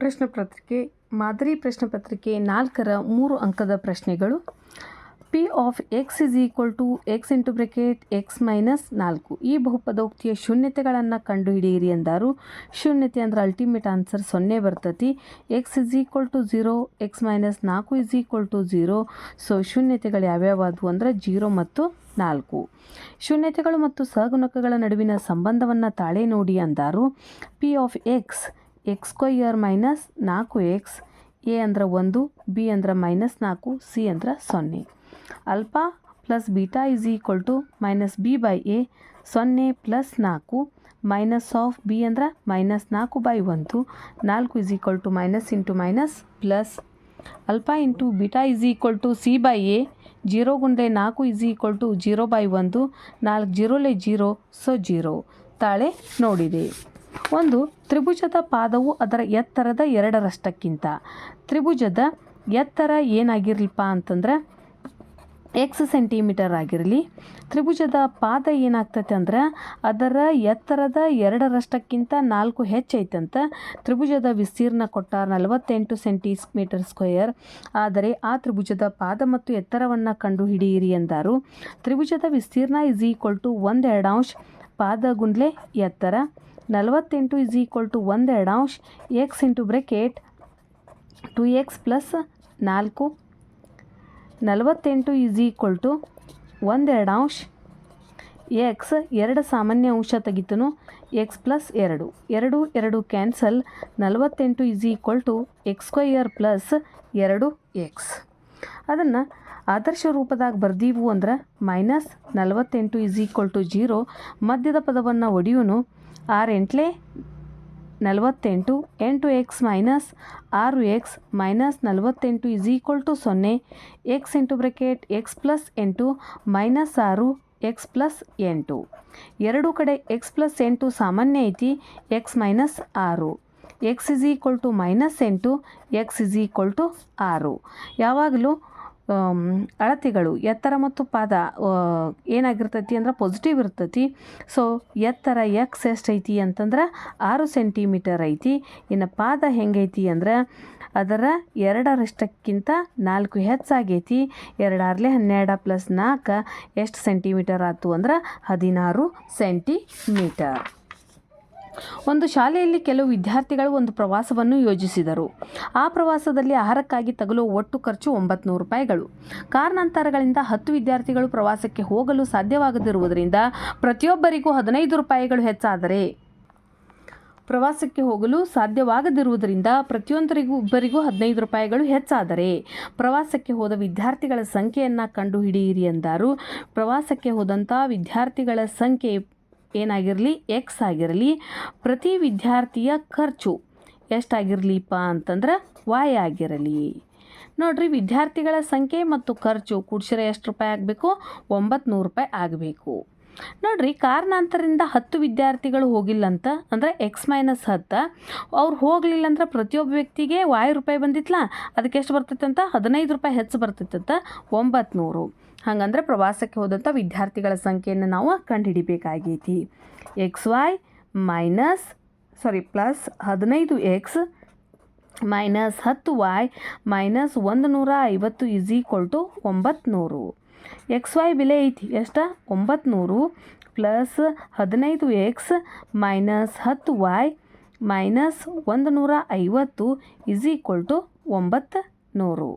ಪ್ರಶ್ನೆ ಪತ್ರಿಕೆ, ಮಾದರಿ ಪ್ರಶ್ನೆ ಪತ್ರಿಕೆ ನಾಲ್ಕರ ಮೂರು ಅಂಕದ ಪ್ರಶ್ನೆಗಳು. P of X is equal to X into bracket X minus ನಾಲ್ಕು. ಈ ಬಹುಪದೋಕ್ತಿಯ ಶೂನ್ಯತೆಗಳನ್ನು ಕಂಡುಹಿಡಿಯಿರಿ ಎಂದರು. ಶೂನ್ಯತೆ ಅಂದ್ರೆ ಅಲ್ಟಿಮೇಟ್ ಆನ್ಸರ್ ಸೊನ್ನೆ ಬರ್ತತಿ. X is equal to zero X minus ನಾಲ್ಕು is equal to zero so ಶೂನ್ಯತೆಗಳು ಯಾವ್ಯಾವದು ಅಂದರೆ ಜೀರೋ ಮತ್ತು ನಾಲ್ಕು. ಶೂನ್ಯತೆಗಳು ಮತ್ತು ಸಹಗುಣಕಗಳ ನಡುವಿನ ಸಂಬಂಧವನ್ನು ತಾಳೆ ನೋಡಿ ಅಂದರು P of X X square minus ನಾಲ್ಕು ಎಕ್ಸ್, ಎ ಅಂದ್ರೆ ಒಂದು, ಬಿ ಅಂದ್ರೆ ಮೈನಸ್ ನಾಲ್ಕು, ಸಿ ಅಂದ್ರೆ ಸೊನ್ನೆ. Alpha plus beta is equal to minus B by A ಸೊನ್ನೆ ಪ್ಲಸ್ ನಾಲ್ಕು, ಮೈನಸ್ ಆಫ್ ಬಿ ಅಂದ್ರೆ ಮೈನಸ್ ನಾಲ್ಕು ಬೈ ಒಂದು. ನಾಲ್ಕು is equal to minus into minus plus. Alpha into beta is equal to C by A, zero ಗುಂಡೆ ನಾಲ್ಕು is equal to zero by ಒಂದು, ನಾಲ್ಕು ಜೀರೋಲೆ zero, so zero. ತಾಳೆ ನೋಡಿದೆ. ಒಂದು, ತ್ರಿಭುಜದ ಪಾದವು ಅದರ ಎತ್ತರದ ಎರಡರಷ್ಟಕ್ಕಿಂತ. ತ್ರಿಭುಜದ ಎತ್ತರ ಏನಾಗಿರಲಿಪ್ಪ ಅಂತಂದ್ರೆ ಎಕ್ಸ್ ಸೆಂಟಿಮೀಟರ್ ಆಗಿರಲಿ. ತ್ರಿಭುಜದ ಪಾದ ಏನಾಗ್ತೈತೆ ಅಂದ್ರೆ, ಅದರ ಎತ್ತರದ ಎರಡರಷ್ಟಕ್ಕಿಂತ ನಾಲ್ಕು ಹೆಚ್ಚೈತಂತ ತ್ರಿಭುಜದ ವಿಸ್ತೀರ್ಣ ಕೊಟ್ಟ ನಲವತ್ತೆಂಟು ಸೆಂಟಿಮೀಟರ್ ಸ್ಕ್ವೇಯರ್ ಆದರೆ ಆ ತ್ರಿಭುಜದ ಪಾದ ಮತ್ತು ಎತ್ತರವನ್ನು ಕಂಡುಹಿಡಿಯಿರಿ ಎಂದರು. ತ್ರಿಭುಜದ ವಿಸ್ತೀರ್ಣ ಇಸ್ ಈಕ್ವಲ್ ಟು ಒಂದು ಎರಡಾಂಶ ಪಾದ ಗುಂಡ್ಲೆ ಎತ್ತರ. ನಲವತ್ತೆಂಟು ಇಸ್ ಈಕ್ವಲ್ ಟು ಒಂದು ಎರಡಾಂಶ X into bracket two X plus ನಾಲ್ಕು. ನಲವತ್ತೆಂಟು ಈಸ್ ಈಕ್ವಲ್ ಟು ಒಂದೆರಡು ಅಂಶ ಎಕ್ಸ್ ಎರಡು ಸಾಮಾನ್ಯ ಅಂಶ ತೆಗಿತನು ಎಕ್ಸ್ ಪ್ಲಸ್ ಎರಡು. ಎರಡು ಎರಡು ಕ್ಯಾನ್ಸಲ್ ನಲವತ್ತೆಂಟು is equal to X square plus ಎರಡು ಎಕ್ಸ್ ಅದನ್ನು ಆದರ್ಶ ರೂಪದಾಗ ಬರ್ದೀವು ಅಂದ್ರೆ ಮೈನಸ್ ನಲವತ್ತೆಂಟು ಈಸ್ ಈಕ್ವಲ್ ಟು ಜೀರೋ ಮಧ್ಯದ ಪದವನ್ನು ಒಡೆಯುನು ಆರು ಎಂಟ್ಲೆ ನಲವತ್ತೆಂಟು ಎಂಟು ಎಕ್ಸ್ ಮೈನಸ್ ಆರು ಎಕ್ಸ್ ಮೈನಸ್ ನಲವತ್ತೆಂಟು ಇಸ್ ಈಕ್ವಲ್ ಟು ಸೊನ್ನೆ X into bracket X plus ಎಂಟು ಮೈನಸ್ ಆರು ಎಕ್ಸ್ ಪ್ಲಸ್ ಎಂಟು ಎರಡು ಕಡೆ ಎಕ್ಸ್ ಪ್ಲಸ್ ಎಂಟು ಸಾಮಾನ್ಯ ಐತಿ ಎಕ್ಸ್ ಮೈನಸ್ ಆರು. X is equal to minus ಎಂಟು ಎಕ್ಸ್ ಇಸ್ ಈಕ್ವಲ್ ಟು ಆರು. ಯಾವಾಗಲೂ ಅಳತೆಗಳು, ಎತ್ತರ ಮತ್ತು ಪಾದ ಏನಾಗಿರ್ತೈತಿ ಅಂದ್ರೆ ಪಾಸಿಟಿವ್ ಇರ್ತೈತಿ. ಸೊ ಎತ್ತರ ಎಕ್ಸ್ ಎಷ್ಟೈತಿ ಅಂತಂದ್ರೆ ಆರು ಸೆಂಟಿಮೀಟರ್ ಐತಿ. ಇನ್ನು ಪಾದ ಹೆಂಗೈತಿ ಅಂದ್ರೆ ಅದರ ಎರಡರಷ್ಟಕ್ಕಿಂತ ನಾಲ್ಕು ಹೆಚ್ಚಾಗೈತಿ. ಎರಡಾರ್ಲೆ ಹನ್ನೆರಡು ಪ್ಲಸ್ ನಾಲ್ಕು ಎಷ್ಟು ಸೆಂಟಿಮೀಟರ್ ಆಯ್ತು ಅಂದ್ರೆ ಹದಿನಾರು ಸೆಂಟಿಮೀಟರ್ ಒಂದು ಶಾಲೆಯಲ್ಲಿ ಕೆಲವು ವಿದ್ಯಾರ್ಥಿಗಳು ಒಂದು ಪ್ರವಾಸವನ್ನು ಯೋಜಿಸಿದರು. ಆ ಪ್ರವಾಸದಲ್ಲಿ ಆಹಾರಕ್ಕಾಗಿ ತಗಲುವ ಒಟ್ಟು ಖರ್ಚು ಒಂಬತ್ತು ರೂಪಾಯಿಗಳು. ಕಾರಣಾಂತರಗಳಿಂದ ಹತ್ತು ವಿದ್ಯಾರ್ಥಿಗಳು ಪ್ರವಾಸಕ್ಕೆ ಹೋಗಲು ಸಾಧ್ಯವಾಗದಿರುವುದರಿಂದ ಪ್ರತಿಯೊಬ್ಬರಿಗೂ ಹದಿನೈದು ರೂಪಾಯಿಗಳು ಹೆಚ್ಚಾದರೆ ಪ್ರವಾಸಕ್ಕೆ ಹೋಗಲು ಸಾಧ್ಯವಾಗದಿರುವುದರಿಂದ ಪ್ರತಿಯೊಂದರಿಗೂ ಒಬ್ಬರಿಗೂ ಹದಿನೈದು ರೂಪಾಯಿಗಳು ಹೆಚ್ಚಾದರೆ ಪ್ರವಾಸಕ್ಕೆ ಹೋದ ವಿದ್ಯಾರ್ಥಿಗಳ ಸಂಖ್ಯೆಯನ್ನು ಕಂಡುಹಿಡಿಯಿರಿ ಎಂದರು. ಪ್ರವಾಸಕ್ಕೆ ಹೋದಂಥ ವಿದ್ಯಾರ್ಥಿಗಳ ಸಂಖ್ಯೆ ಏನಾಗಿರಲಿ ಎಕ್ಸ್ ಆಗಿರಲಿ, ಪ್ರತಿ ವಿದ್ಯಾರ್ಥಿಯ ಖರ್ಚು ಎಷ್ಟಾಗಿರಲಿಪ್ಪ ಅಂತಂದ್ರೆ ವಾಯ್ ಆಗಿರಲಿ. ನೋಡ್ರಿ, ವಿದ್ಯಾರ್ಥಿಗಳ ಸಂಖ್ಯೆ ಮತ್ತು ಖರ್ಚು ಕುಡ್ಸಿರ ಎಷ್ಟು ರೂಪಾಯಿ ಆಗಬೇಕು? ಒಂಬತ್ತು ನೂರು ರೂಪಾಯಿ ಆಗಬೇಕು. ನೋಡ್ರಿ, ಕಾರಣಾಂತರದಿಂದ ಹತ್ತು ವಿದ್ಯಾರ್ಥಿಗಳು ಹೋಗಿಲ್ಲ ಅಂತ ಅಂದರೆ ಎಕ್ಸ್ ಮೈನಸ್ ಹತ್ತು, ಅವ್ರು ಹೋಗಲಿಲ್ಲ ಅಂದ್ರೆ ಪ್ರತಿಯೊಬ್ಬ ವ್ಯಕ್ತಿಗೆ ವಾಯು ರೂಪಾಯಿ ಬಂದಿತ್ತಲ್ಲ ಅದಕ್ಕೆ ಎಷ್ಟು ಬರ್ತೈತೆ ಅಂತ ಹದಿನೈದು ರೂಪಾಯಿ ಹೆಚ್ಚು ಬರ್ತೈತೆ ಅಂತ ಒಂಬತ್ತು ನೂರು ಹಾಗಂದ್ರೆ ಪ್ರವಾಸಕ್ಕೆ ಹೋದಂಥ ವಿದ್ಯಾರ್ಥಿಗಳ ಸಂಖ್ಯೆಯನ್ನು ನಾವು ಕಂಡುಹಿಡಿಬೇಕಾಗೈತಿ. X Y minus sorry plus ಹದಿನೈದು ಎಕ್ಸ್ ಮೈನಸ್ ಹತ್ತು ವೈ ಮೈನಸ್ ಒಂದು ನೂರ ಐವತ್ತು ಇಸ್ ಈಕ್ವಲ್ ಟು ಒಂಬತ್ತು ಎಕ್ಸ್ ವೈ ಬೆಲೆ ಐತಿ ಎಷ್ಟು? ಒಂಬತ್ತುನೂರು ಪ್ಲಸ್ ಹದಿನೈದು ಎಕ್ಸ್ ಮೈನಸ್ ಹತ್ತು ವೈ ಮೈನಸ್ ಒಂದು ನೂರ ಐವತ್ತು ಇಸ್ ಈಕ್ವಲ್ ಟು ಒಂಬತ್ತು ನೂರು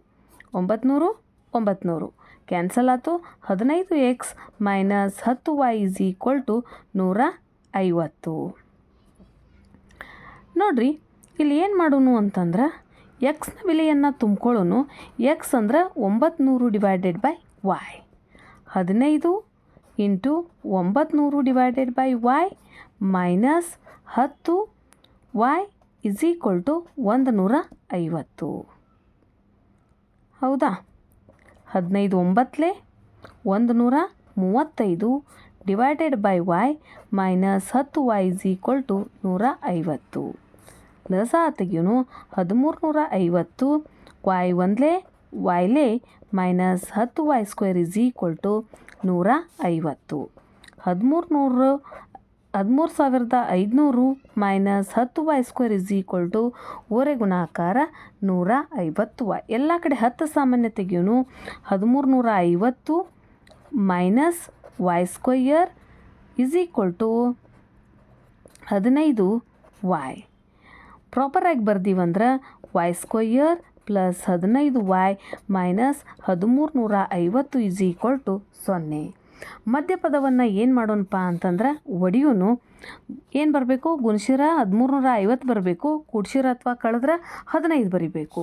ಒಂಬತ್ತು ನೂರು ಒಂಬತ್ತು ನೂರು ಕ್ಯಾನ್ಸಲ್ ಆಯಿತು. ಹದಿನೈದು ಎಕ್ಸ್ ಮೈನಸ್ ಹತ್ತು ವೈ ಇಸ್ ಈಕ್ವಲ್ ಟು ನೂರ ಐವತ್ತು. ನೋಡ್ರಿ, ಇಲ್ಲಿ ಏನು ಮಾಡೋನು ಅಂತಂದ್ರೆ ಎಕ್ಸ್ನ ಬೆಲೆಯನ್ನು ತುಂಬ್ಕೊಳ್ಳೋನು. ಎಕ್ಸ್ ಅಂದ್ರೆ ಒಂಬತ್ತು ಡಿವೈಡೆಡ್ ಬೈ ವೈ ಹದಿನೈದು ಇಂಟು ಒಂಬತ್ತು ಡಿವೈಡೆಡ್ ಬೈ ವೈ ಮೈನಸ್ ಹತ್ತು ವೈ ಇಸ್ ಈಕ್ವಲ್ ಟು ಒಂದು ನೂರ ಐವತ್ತು. ಹೌದಾ? ಹದಿನೈದು ಒಂಬತ್ತಲೇ ಒಂದು ನೂರ ಮೂವತ್ತೈದು ಡಿವೈಡೆಡ್ ಬೈ ವೈ ಮೈನಸ್ ಹತ್ತು ವೈ ಇಸ್ ಈಕ್ವಲ್ ಟು ನೂರ ಐವತ್ತು. ಲಸ ತೆಗಿಯೋನು ಹದಿಮೂರು ನೂರ ಐವತ್ತು. ವಾಯ್ ಒಂದಲೇ ವಾಯ್ಲೇ ಮೈನಸ್ ಹತ್ತು Y square is equal to ನೂರ ಐವತ್ತು. ಹದಿಮೂರು ನೂರು ಹದಿಮೂರು ಸಾವಿರದ ಐದುನೂರು ಮೈನಸ್ ಹತ್ತು Y square is equal to ಓರೆ ಗುಣಾಕಾರ ನೂರ ಐವತ್ತು ವೈ ಎಲ್ಲ ಕಡೆ ಹತ್ತು ಸಾಮಾನ್ಯ ತೆಗೆಯೋನು ಹದಿಮೂರು ನೂರ ಐವತ್ತು minus Y square is equal to ಹದಿನೈದು ವಾಯ್ ಪ್ರಾಪರಾಗಿ ಬರ್ದೀವಂದ್ರೆ ವೈ ಸ್ಕ್ವಯರ್ ಪ್ಲಸ್ ಹದಿನೈದು ವೈ ಮೈನಸ್ ಹದಿಮೂರು ನೂರ ಐವತ್ತು ಇಸ್ ಈಕ್ವಲ್ ಟು ಸೊನ್ನೆ. ಮಧ್ಯಪದವನ್ನು ಏನು ಮಾಡೋಣಪ್ಪ ಅಂತಂದ್ರೆ ಒಡಿಯೂನು ಏನು ಬರಬೇಕು? ಗುಣಶಿರ ಹದಿಮೂರು ನೂರ ಐವತ್ತು ಬರಬೇಕು. ಕೂಡ್ಸಿರ ಅಥವಾ ಕಳೆದ್ರೆ ಹದಿನೈದು ಬರಿಬೇಕು.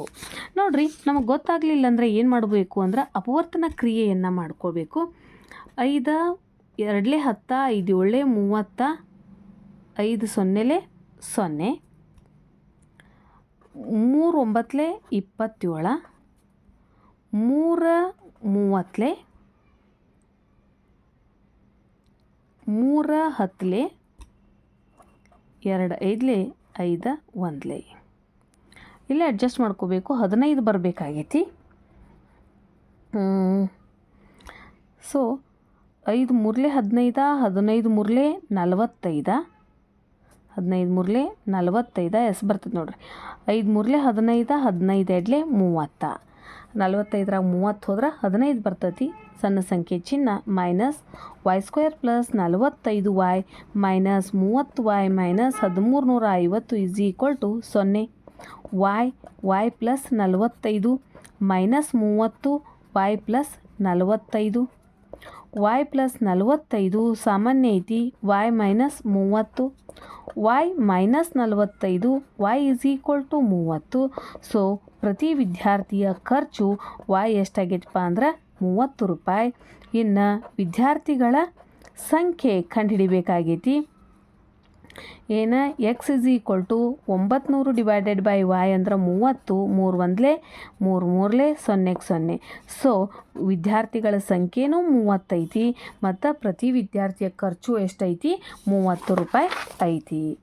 ನೋಡಿರಿ, ನಮಗೆ ಗೊತ್ತಾಗಲಿಲ್ಲ ಅಂದರೆ ಏನು ಮಾಡಬೇಕು ಅಂದ್ರೆ ಅಪವರ್ತನ ಕ್ರಿಯೆಯನ್ನು ಮಾಡ್ಕೋಬೇಕು. ಐದು, ಎರಡಲೇ ಹತ್ತ, ಐದು ಏಳೇ ಮೂವತ್ತ, ಐದು ಸೊನ್ನೆಲೆ ಸೊನ್ನೆ, ಮೂರು ಒಂಬತ್ತಲೆ ಇಪ್ಪತ್ತೇಳ, ಮೂರ ಮೂವತ್ತಲೆ ಮೂರ ಹತ್ತಲೆ ಎರಡು ಐದಲೆ, ಐದ ಒಂದಲೆ. ಇಲ್ಲೇ ಅಡ್ಜಸ್ಟ್ ಮಾಡ್ಕೋಬೇಕು. ಹದಿನೈದು ಬರಬೇಕಾಗೈತಿ. ಸೊ ಐದು ಮೂರಲೆ ಹದಿನೈದ, ಹದಿನೈದು ಮೂರಲೆ ನಲವತ್ತೈದ, ಹದಿನೈದು ಮೂರಲೆ ನಲವತ್ತೈದ ಎಸ್ ಬರ್ತದೆ ನೋಡ್ರಿ. ಐದು ಮೂರಲೆ ಹದಿನೈದ ಹದಿನೈದು ಎರಡಲೆ ಮೂವತ್ತ. ನಲವತ್ತೈದರಾಗ ಮೂವತ್ತು ಹೋದ್ರೆ ಹದಿನೈದು ಬರ್ತೈತಿ. ಸಣ್ಣ ಸಂಖ್ಯೆ ಚಿನ್ನ ಮೈನಸ್ ವೈ ಸ್ಕ್ವೇರ್ ಪ್ಲಸ್ ನಲವತ್ತೈದು ವೈ ಮೈನಸ್ ಮೂವತ್ತು ವೈ ಮೈನಸ್ ಹದಿಮೂರು ನೂರ ಐವತ್ತು ಇಸ್ ಈಕ್ವಲ್ ಟು ಸೊನ್ನೆ. ವೈ ವೈ ಪ್ಲಸ್ ನಲವತ್ತೈದು ಮೈನಸ್ ಮೂವತ್ತು ವೈ ಪ್ಲಸ್ ನಲವತ್ತೈದು. ವೈ ಪ್ಲಸ್ ನಲವತ್ತೈದು ಸಾಮಾನ್ಯ ಐತಿ. ವೈ ಮೈನಸ್ ಮೂವತ್ತು. ವೈ ಮೈನಸ್ ನಲವತ್ತೈದು. ವೈ ಇಸ್ ಈಕ್ವಲ್ ಟು ಮೂವತ್ತು. ಸೊ ಪ್ರತಿ ವಿದ್ಯಾರ್ಥಿಯ ಖರ್ಚು ವಾಯ್ ಎಷ್ಟಾಗೈತಪ್ಪ ಅಂದ್ರೆ ಮೂವತ್ತು ರೂಪಾಯಿ. ಇನ್ನು ವಿದ್ಯಾರ್ಥಿಗಳ ಸಂಖ್ಯೆ ಕಂಡುಹಿಡಿಬೇಕಾಗೈತಿ ಏನು ಎಕ್ಸ್ ಇಸ್ ಈಕ್ವಲ್ ಟು ಒಂಬತ್ನೂರು ಡಿವೈಡೆಡ್ ಬೈ ವಾಯ್ ಅಂದ್ರೆ ಮೂವತ್ತು, ಮೂರು ಒಂದಲೇ, ಮೂರು ಮೂರಲೇ, ಸೊನ್ನೆಗೆ ಸೊನ್ನೆ. ಸೊ ವಿದ್ಯಾರ್ಥಿಗಳ ಸಂಖ್ಯೆನೂ ಮೂವತ್ತೈತಿ, ಮತ್ತು ಪ್ರತಿ ವಿದ್ಯಾರ್ಥಿಯ ಖರ್ಚು ಎಷ್ಟೈತಿ? ಮೂವತ್ತು ರೂಪಾಯಿ ಐತಿ.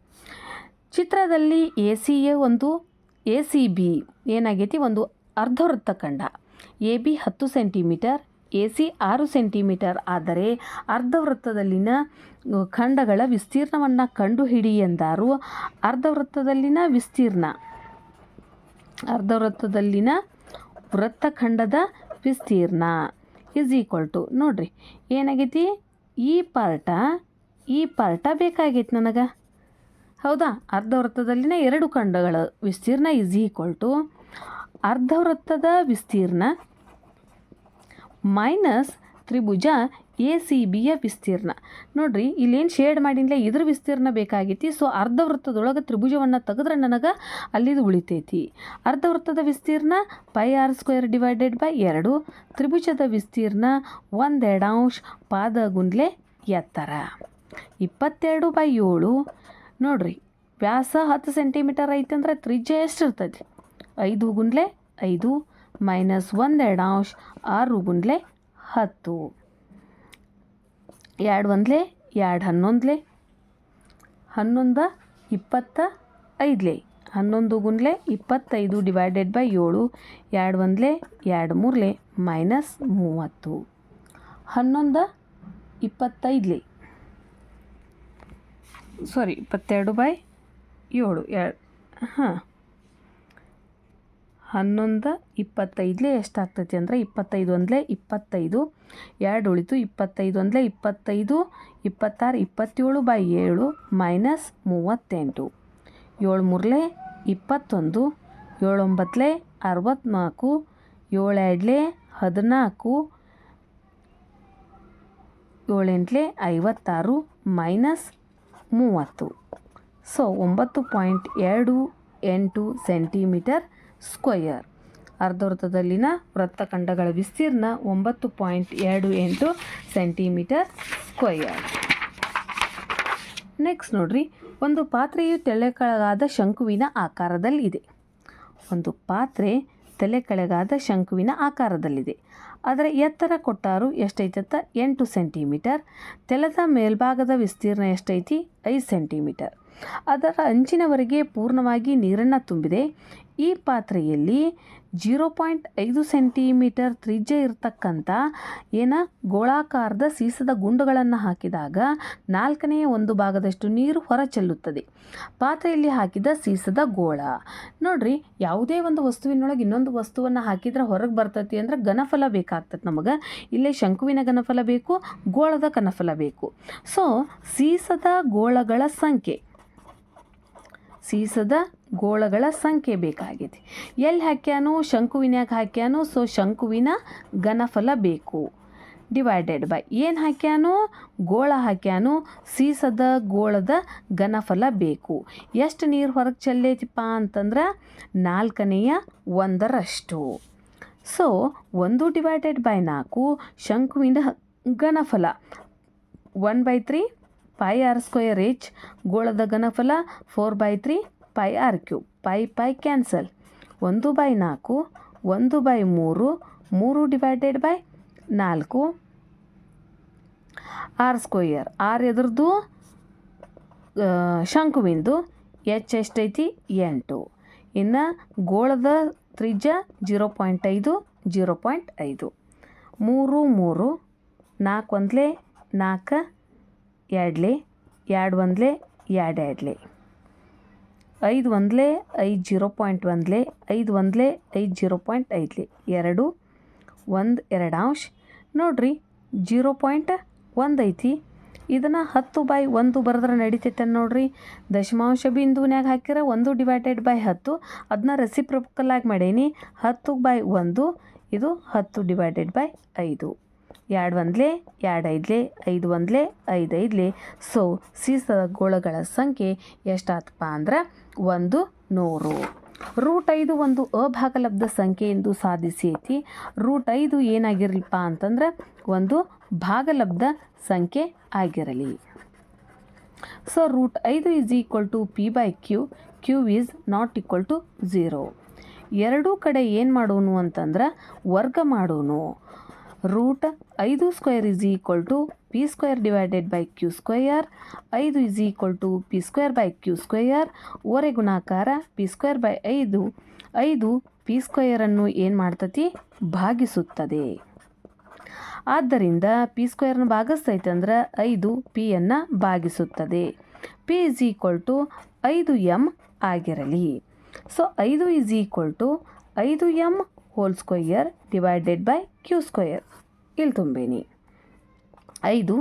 ಚಿತ್ರದಲ್ಲಿ ಎ ಸಿ ಎ ಒಂದು ಎ ಸಿ ಬಿ ಏನಾಗೈತಿ? ಒಂದು ಅರ್ಧವೃತ್ತ ಖಂಡ. ಎ ಬಿ ಹತ್ತು ಸೆಂಟಿಮೀಟರ್ ಎ ಸಿ ಆರು ಸೆಂಟಿಮೀಟರ್. ಆದರೆ ಅರ್ಧವೃತ್ತದಲ್ಲಿನ ಖಂಡಗಳ ವಿಸ್ತೀರ್ಣವನ್ನು ಕಂಡುಹಿಡಿ ಎಂದಾರು ಅರ್ಧವೃತ್ತದಲ್ಲಿನ ವಿಸ್ತೀರ್ಣ. ಅರ್ಧವೃತ್ತದಲ್ಲಿನ ವೃತ್ತಖಂಡದ ವಿಸ್ತೀರ್ಣ ಇಸ್ ಈಕ್ವಲ್ ಟು ನೋಡ್ರಿ, ಏನಾಗೈತಿ? ಈ ಪಾರ್ಟ ಈ ಪಾರ್ಟ ಬೇಕಾಗೈತಿ ನನಗೆ. ಹೌದಾ? ಅರ್ಧವೃತ್ತದಲ್ಲಿನ ಎರಡು ಖಂಡಗಳ. ವಿಸ್ತೀರ್ಣ ಇಸ್ ಈಕ್ವಲ್ ಟು ಅರ್ಧವೃತ್ತದ ವಿಸ್ತೀರ್ಣ ಮೈನಸ್ ತ್ರಿಭುಜ ಎ ಸಿ ಬಿಯ ವಿಸ್ತೀರ್ಣ. ನೋಡ್ರಿ, ಇಲ್ಲೇನು ಶೇಡ್ ಮಾಡಿದ್ಲೆ ಇದ್ರ ವಿಸ್ತೀರ್ಣ ಬೇಕಾಗಿತ್ತು ಸೊ ಅರ್ಧವೃತ್ತದೊಳಗೆ ತ್ರಿಭುಜವನ್ನು ತೆಗೆದ್ರೆ ನನಗೆ ಅಲ್ಲಿದು ಉಳಿತೈತಿ. ಅರ್ಧವೃತ್ತದ ವಿಸ್ತೀರ್ಣ pi R square divided by ಎರಡು. ತ್ರಿಭುಜದ ವಿಸ್ತೀರ್ಣ ಒಂದೆರಡು ಅಂಶ ಪಾದ ಗುಂಡ್ಲೆ ಎತ್ತರ. ಇಪ್ಪತ್ತೆರಡು ಬೈ ಏಳು. ನೋಡ್ರಿ, ವ್ಯಾಸ ಹತ್ತು ಸೆಂಟಿಮೀಟರ್ ಐತಂದ್ರೆ ತ್ರಿಜ್ಯ ಎಷ್ಟು ಇರ್ತೈತಿ ಐದು ಗುಂಡ್ಲೆ ಐದು ಮೈನಸ್ ಒಂದೆರಡು ಅಂಶ ಆರು ಗುಂಡ್ಲೆ ಹತ್ತು. ಎರಡು ಒಂದ್ಲೆ ಎರಡು ಹನ್ನೊಂದ್ಲೆ ಹನ್ನೊಂದು ಇಪ್ಪತ್ತ ಐದ್ಲೆ ಹನ್ನೊಂದು ಗುಂಡ್ಲೆ ಇಪ್ಪತ್ತೈದು ಡಿವೈಡೆಡ್ ಬೈ ಏಳು ಎರಡು ಒಂದ್ಲೆ ಎರಡು ಮೂರ್ಲೆ ಮೈನಸ್ ಮೂವತ್ತು. ಹನ್ನೊಂದು ಇಪ್ಪತ್ತೈದ್ಲೆ ಸಾರಿ ಇಪ್ಪತ್ತೆರಡು ಬೈ ಏಳು, ಎರಡು, ಹಾಂ. ಹನ್ನೊಂದು ಇಪ್ಪತ್ತೈದಲೇ ಎಷ್ಟಾಗ್ತೈತಿ ಅಂದರೆ ಇಪ್ಪತ್ತೈದು ಒಂದಲೇ ಇಪ್ಪತ್ತೈದು, ಎರಡು ಉಳಿತು ಇಪ್ಪತ್ತೈದು ಒಂದಲೇ ಇಪ್ಪತ್ತೈದು, ಇಪ್ಪತ್ತಾರು, ಇಪ್ಪತ್ತೇಳು ಬೈ ಏಳು ಮೈನಸ್ ಮೂವತ್ತೆಂಟು. ಏಳು ಮೂರಲೇ ಇಪ್ಪತ್ತೊಂದು ಏಳೊಂಬತ್ತಲೇ ಅರವತ್ತ್ನಾಲ್ಕು ಏಳೆರಡಲೇ ಹದಿನಾಲ್ಕು, ಏಳೆಂಟಲೇ ಐವತ್ತಾರು ಮೈನಸ್ ಮೂವತ್ತು. ಸೊ ಒಂಬತ್ತು ಪಾಯಿಂಟ್ ಎರಡು ಎಂಟು ಸೆಂಟಿಮೀಟರ್ ಸ್ಕ್ವಯರ್ ಅರ್ಧವೃತ್ತದಲ್ಲಿನ ವೃತ್ತಖಂಡಗಳ ವಿಸ್ತೀರ್ಣ ಒಂಬತ್ತು ಪಾಯಿಂಟ್ ಎರಡು ಎಂಟು ಸೆಂಟಿಮೀಟರ್ ಸ್ಕ್ವಯರ್ ನೆಕ್ಸ್ಟ್ ನೋಡ್ರಿ, ಒಂದು ಪಾತ್ರೆಯು ತೆಳ್ಳೆಕಳಗಾದ ಶಂಕುವಿನ ಆಕಾರದಲ್ಲಿದೆ. ಒಂದು ಪಾತ್ರೆ ತಲೆ ಕೆಳಗಾದ ಶಂಕುವಿನ ಆಕಾರದಲ್ಲಿದೆ. ಅದರ ಎತ್ತರ ಕೊಟ್ಟಾರು ಎಷ್ಟೈತತ್ತ ಎಂಟು ಸೆಂಟಿಮೀಟರ್. ತೆಲದ ಮೇಲ್ಭಾಗದ ವಿಸ್ತೀರ್ಣ ಎಷ್ಟೈತಿ? ಐದು ಸೆಂಟಿಮೀಟರ್. ಅದರ ಅಂಚಿನವರೆಗೆ ಪೂರ್ಣವಾಗಿ ನೀರನ್ನು ತುಂಬಿದೆ. ಈ ಪಾತ್ರೆಯಲ್ಲಿ ಜೀರೋ ಪಾಯಿಂಟ್ ಐದು ಸೆಂಟಿಮೀಟರ್ ತ್ರಿಜ್ಯ ಇರತಕ್ಕಂಥ ಏನ ಗೋಳಾಕಾರದ ಸೀಸದ ಗುಂಡುಗಳನ್ನು ಹಾಕಿದಾಗ ನಾಲ್ಕನೆಯ ಒಂದು ಭಾಗದಷ್ಟು ನೀರು ಹೊರ ಚೆಲ್ಲುತ್ತದೆ ಪಾತ್ರೆಯಲ್ಲಿ ಹಾಕಿದ ಸೀಸದ ಗೋಳ. ನೋಡ್ರಿ, ಯಾವುದೇ ಒಂದು ವಸ್ತುವಿನೊಳಗೆ ಇನ್ನೊಂದು ವಸ್ತುವನ್ನು ಹಾಕಿದ್ರೆ ಹೊರಗೆ ಬರ್ತೈತಿ ಅಂದ್ರೆ ಘನಫಲ ಬೇಕಾಗ್ತದೆ ನಮಗೆ. ಇಲ್ಲೇ ಶಂಕುವಿನ ಘನಫಲ ಬೇಕು, ಗೋಳದ ಘನಫಲ ಬೇಕು. ಸೊ ಸೀಸದ ಗೋಳಗಳ ಸಂಖ್ಯೆ. ಸೀಸದ ಗೋಳಗಳ ಸಂಖ್ಯೆ ಬೇಕಾಗಿದೆ. ಎಲ್ಲಿ ಹಾಕ್ಯಾನು? ಶಂಕುವಿನ್ಯಾಗ ಹಾಕ್ಯಾನು? ಸೊ, ಶಂಕುವಿನ ಘನಫಲ ಬೇಕು. ಡಿವೈಡೆಡ್ ಬೈ ಏನು ಹಾಕ್ಯಾನು? ಗೋಳ ಹಾಕ್ಯಾನು? ಸೀಸದ ಗೋಳದ ಘನಫಲ ಬೇಕು. ಎಷ್ಟು ನೀರು ಹೊರಗೆ ಚೆಲ್ಲೈತಿಪ್ಪ ಅಂತಂದ್ರೆ ನಾಲ್ಕನೆಯ ಒಂದರಷ್ಟು. ಸೊ, ಒಂದು ಡಿವೈಡೆಡ್ ಬೈ ನಾಲ್ಕು, ಶಂಕುವಿನ ಘನಫಲ. One by three, pi R square H, ಗೋಳದ ಘನಫಲ, four by three pi R cube pi pi cancel. ಒಂದು ಬೈ ನಾಲ್ಕು ಒಂದು ಬೈ ಮೂರು ಮೂರು ಡಿವೈಡೆಡ್ ಬೈ ನಾಲ್ಕು. ಆರ್ ಸ್ಕ್ವಯರ್ ಆರ್ ಎದ್ರದ್ದು ಆ, ಶಂಕುವಿಂದು ಎಚ್ ಎಷ್ಟೈತಿ? ಎಂಟು. ಇನ್ನು ಗೋಳದ ತ್ರಿಜ್ಯ ಜೀರೋ ಪಾಯಿಂಟ್ ಐದು ಜೀರೋ ಪಾಯಿಂಟ್ ಐದು. ಮೂರು ಮೂರು ನಾಲ್ಕು ಒಂದ್ಲೆ ನಾಲ್ಕು ಎರಡ್ಲೆ ಎರಡು ಒಂದ್ಲೆ ಎರಡು ಎರಡ್ಲೆ ಐದು ಒಂದ್ಲೆ ಐದು ಜೀರೋ ಪಾಯಿಂಟ್ ಒಂದ್ಲೆ ಐದು ಒಂದ್ಲೆ ಐದು ಜೀರೋ ಪಾಯಿಂಟ್ ಐದಲೆ. ಎರಡು, ಒಂದು ಎರಡು ಅಂಶ ನೋಡ್ರಿ, ಜೀರೋ ಪಾಯಿಂಟ್ ಒಂದು ಐತಿ. ಇದನ್ನು ಹತ್ತು ಬೈ ಒಂದು ಬರೆದ್ರೆ ನಡೀತೈತೆ ನೋಡ್ರಿ. ದಶಮಾಂಶ ಬಿಂದುವಿನಾಗ ಹಾಕಿರ ಒಂದು ಡಿವೈಡೆಡ್ ಬೈ ಹತ್ತು. ಅದನ್ನ ರೆಸಿಪ್ರೊಕಲ್ ಆಗಿ ಮಾಡೀನಿ. ಹತ್ತು ಬೈ ಒಂದು, ಇದು ಹತ್ತು ಡಿವೈಡೆಡ್ ಬೈ ಐದು. ಎರಡು ಒಂದ್ಲೆ, ಎರಡು ಐದಲೇ, ಐದು ಒಂದ್ಲೆ, ಐದು ಐದಲೇ. ಸೊ ಸೀಸದ ಗೋಳಗಳ ಸಂಖ್ಯೆ ಎಷ್ಟಾತಪ್ಪ ಅಂದ್ರೆ ಒಂದು ನೂರು. ರೂಟ್ ಐದು ಒಂದು ಅಭಾಗಲಬ್ಧ ಸಂಖ್ಯೆ ಎಂದು ಸಾಧಿಸೈತಿ. ರೂಟ್ ಐದು ಏನಾಗಿರಲಿಪ್ಪ ಅಂತಂದ್ರೆ ಒಂದು ಭಾಗಲಬ್ಧ ಸಂಖ್ಯೆ ಆಗಿರಲಿ. ಸೊ ರೂಟ್ ಐದು is equal to P by Q Q is not equal to zero ಎರಡೂ ಕಡೆ ಏನು ಮಾಡೋನು ಅಂತಂದ್ರೆ, ವರ್ಗ ಮಾಡೋನು. ರೂಟ್ ಐದು square is equal to P square divided by Q square ಐದು is equal to P square by Q square ಓರೆ ಗುಣಾಕಾರ ಪಿ ಸ್ಕ್ವೇರ್ ಬೈ ಐದು ಐದು ಪಿ ಸ್ಕ್ವೇಯರನ್ನು ಏನು ಮಾಡ್ತತಿ? ಭಾಗಿಸುತ್ತದೆ. ಆದ್ದರಿಂದ ಪಿ ಸ್ಕ್ವೇರ್ನ ಭಾಗಿಸ್ತೈತೆ ಅಂದ್ರೆ ಐದು ಪಿಯನ್ನು ಭಾಗಿಸುತ್ತದೆ. ಪಿ ಇಸ್ ಈಕ್ವಲ್ ಟು ಐದು ಎಂ ಆಗಿರಲಿ. ಸೊ, ಐದು ಇಸ್ ಈಕ್ವಲ್ ಟು ಐದು M whole square divided by Q square ಇಲ್ಲಿ ತುಂಬೇನಿ. ಐದು,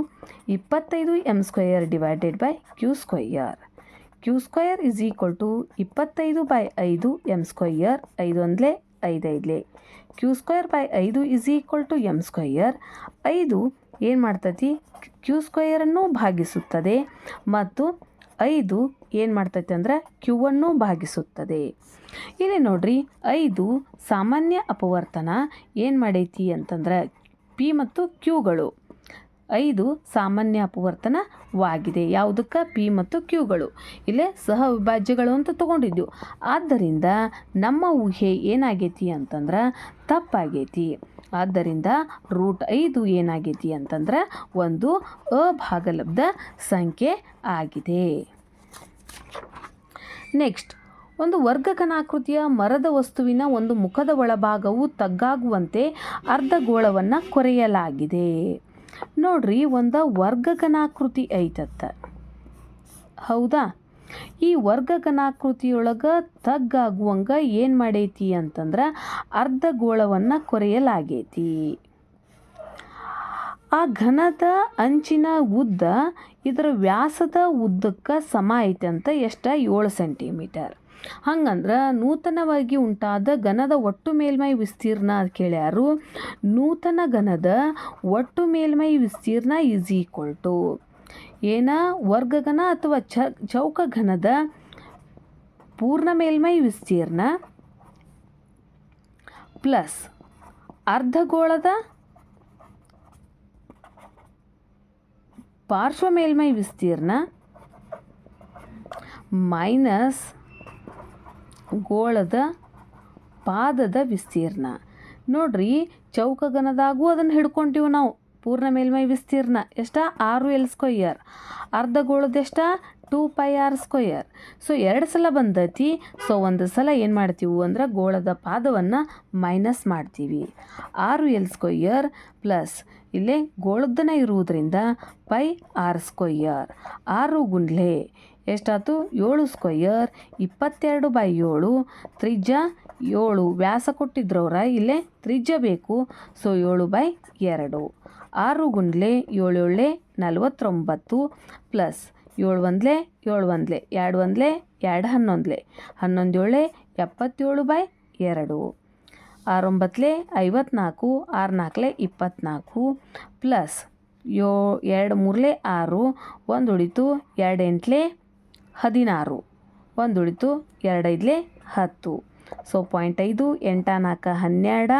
ಇಪ್ಪತ್ತೈದು M square divided by Q square Q square is equal to ಇಪ್ಪತ್ತೈದು ಬೈ ಐದು ಎಂ ಸ್ಕ್ವಯರ್ ಐದು ಒಂದ್ಲೆ ಐದೈದ್ಲೆ ಕ್ಯೂ ಸ್ಕ್ವಯರ್ ಬೈ ಐದು is equal to M square ಐದು ಏನು ಮಾಡ್ತತಿ? ಕ್ಯೂ ಸ್ಕ್ವಯರನ್ನು ಭಾಗಿಸುತ್ತದೆ. ಮತ್ತು ಐದು ಏನು ಮಾಡ್ತೈತೆ ಅಂದ್ರೆ ಕ್ಯೂವನ್ನು ಭಾಗಿಸುತ್ತದೆ. ಇಲ್ಲಿ ನೋಡ್ರಿ, ಐದು ಸಾಮಾನ್ಯ ಅಪವರ್ತನ ಏನು ಮಾಡೈತಿ ಅಂತಂದ್ರೆ ಪಿ ಮತ್ತು ಕ್ಯೂಗಳು. ಐದು ಸಾಮಾನ್ಯ ಅಪವರ್ತನವಾಗಿದೆ. ಯಾವುದಕ್ಕೆ? ಪಿ ಮತ್ತು ಕ್ಯೂಗಳು. ಇಲ್ಲೇ ಸಹ ವಿಭಾಜ್ಯಗಳು ಅಂತ ತೊಗೊಂಡಿದ್ದೆವು ಆದ್ದರಿಂದ ನಮ್ಮ ಊಹೆ ಏನಾಗೈತಿ ಅಂತಂದ್ರೆ ತಪ್ಪಾಗೈತಿ. ಆದ್ದರಿಂದ ರೂಟ್ ಐದು ಏನಾಗೈತಿ ಅಂತಂದ್ರೆ ಒಂದು ಅಭಾಗಲಬ್ಧ ಸಂಖ್ಯೆ ಆಗಿದೆ. ನೆಕ್ಸ್ಟ್, ಒಂದು ವರ್ಗಕನಾಕೃತಿಯ ಮರದ ವಸ್ತುವಿನ ಒಂದು ಮುಖದ ಒಳಭಾಗವು ತಗ್ಗಾಗುವಂತೆ ಅರ್ಧಗೋಳವನ್ನು ಕೊರೆಯಲಾಗಿದೆ. ನೋಡ್ರಿ, ಒಂದು ವರ್ಗಕನಾಕೃತಿ ಐತತ್ತ. ಹೌದಾ? ಈ ವರ್ಗಕನಾಕೃತಿಯೊಳಗೆ ತಗ್ಗಾಗುವಂಗ ಏನು ಮಾಡೈತಿ ಅಂತಂದ್ರೆ ಅರ್ಧಗೋಳವನ್ನು ಕೊರೆಯಲಾಗೈತಿ. ಆ ಘನದ ಅಂಚಿನ ಉದ್ದ ಇದರ ವ್ಯಾಸದ ಉದ್ದಕ್ಕೆ ಸಮ ಐತೆ ಅಂತ ಎಷ್ಟ? ಏಳು ಸೆಂಟಿಮೀಟರ್. ಹಂಗಂದ್ರೆ ನೂತನವಾಗಿ ಉಂಟಾದ ಘನದ ಒಟ್ಟು ಮೇಲ್ಮೈ ವಿಸ್ತೀರ್ಣ ಕೇಳ್ಯಾರು? ನೂತನ ಘನದ ಒಟ್ಟು ಮೇಲ್ಮೈ ವಿಸ್ತೀರ್ಣ ಈಸ್ ಈಕ್ವಲ್ ಟು ಏನ ವರ್ಗಘನ ಅಥವಾ ಚ ಚೌಕ ಘನದ ಪೂರ್ಣ ಮೇಲ್ಮೈ ವಿಸ್ತೀರ್ಣ ಪ್ಲಸ್ ಅರ್ಧಗೋಳದ ಪಾರ್ಶ್ವ ಮೇಲ್ಮೈ ವಿಸ್ತೀರ್ಣ ಮೈನಸ್ ಗೋಳದ ಪಾದದ ವಿಸ್ತೀರ್ಣ. ನೋಡ್ರಿ, ಚೌಕಘನದಾಗೂ ಅದನ್ನು ಹಿಡ್ಕೊಂತೀವಿ ನಾವು. ಪೂರ್ಣ ಮೇಲ್ಮೈ ವಿಸ್ತೀರ್ಣ ಎಷ್ಟ? ಆರು ಎಲ್ ಸ್ಕ್ವಯರ್ ಎಷ್ಟ? Two pi R square so ಎರಡು ಸಲ ಬಂದೈತಿ. ಸೊ ಒಂದು ಸಲ ಏನು ಮಾಡ್ತೀವಿ? ಅಂದ್ರೆ ಗೋಳದ ಪಾದವನ್ನು ಮೈನಸ್ ಮಾಡ್ತೀವಿ. ಆರು ಎಲ್ ಸ್ಕ್ವಯರ್ ಪ್ಲಸ್ ಇಲ್ಲೇ ಗೋಳದ್ದನ ಇರುವುದರಿಂದ ಪೈ ಆರ್ ಸ್ಕ್ವಯರ್ ಆರು ಗುಂಡ್ಲೆ ಎಷ್ಟಾಯ್ತು? ಏಳು ಸ್ಕ್ವಯರ್ ಇಪ್ಪತ್ತೆರಡು ಬೈ ಏಳು. ತ್ರಿಜ್ಯ ಏಳು. ವ್ಯಾಸ ಕೊಟ್ಟಿದ್ರವ್ರ ಇಲ್ಲೇ ತ್ರಿಜ್ಯ ಬೇಕು. ಸೊ ಏಳು ಬೈ ಎರಡು. ಆರು ಗುಂಡ್ಲೆ ಏಳು ಏಳೆ ನಲವತ್ತೊಂಬತ್ತು ಪ್ಲಸ್ ಏಳು ಒಂದ್ಲೆ ಏಳು ಒಂದ್ಲೆ, ಎರಡು ಒಂದ್ಲೆ ಎರಡು ಹನ್ನೊಂದ್ಲೆ, ಹನ್ನೊಂದು ಏಳೆ ಎಪ್ಪತ್ತೇಳು ಬೈ ಎರಡು. ಆರೊಂಬತ್ತಲೆ ಐವತ್ನಾಲ್ಕು ಆರು ನಾಲ್ಕಲೆ ಇಪ್ಪತ್ತ್ನಾಲ್ಕು ಪ್ಲಸ್ ಯೋ ಎರಡು ಮೂರಲೆ ಆರು, ಒಂದು ಉಳಿತು ಎರಡು ಎಂಟ್ಲೆ ಹದಿನಾರು, ಒಂದು ಉಳಿತು ಎರಡೈದಲೆ ಹತ್ತು. ಸೊ ಪಾಯಿಂಟ್ ಐದು, ಎಂಟ ನಾಲ್ಕು ಹನ್ನೆರಡು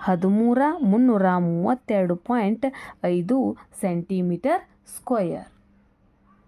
ಹದಿಮೂರ ಮುನ್ನೂರ ಮೂವತ್ತೆರಡು ಪಾಯಿಂಟ್ ಐದು ಸೆಂಟಿಮೀಟರ್ ಸ್ಕ್ವಯರ್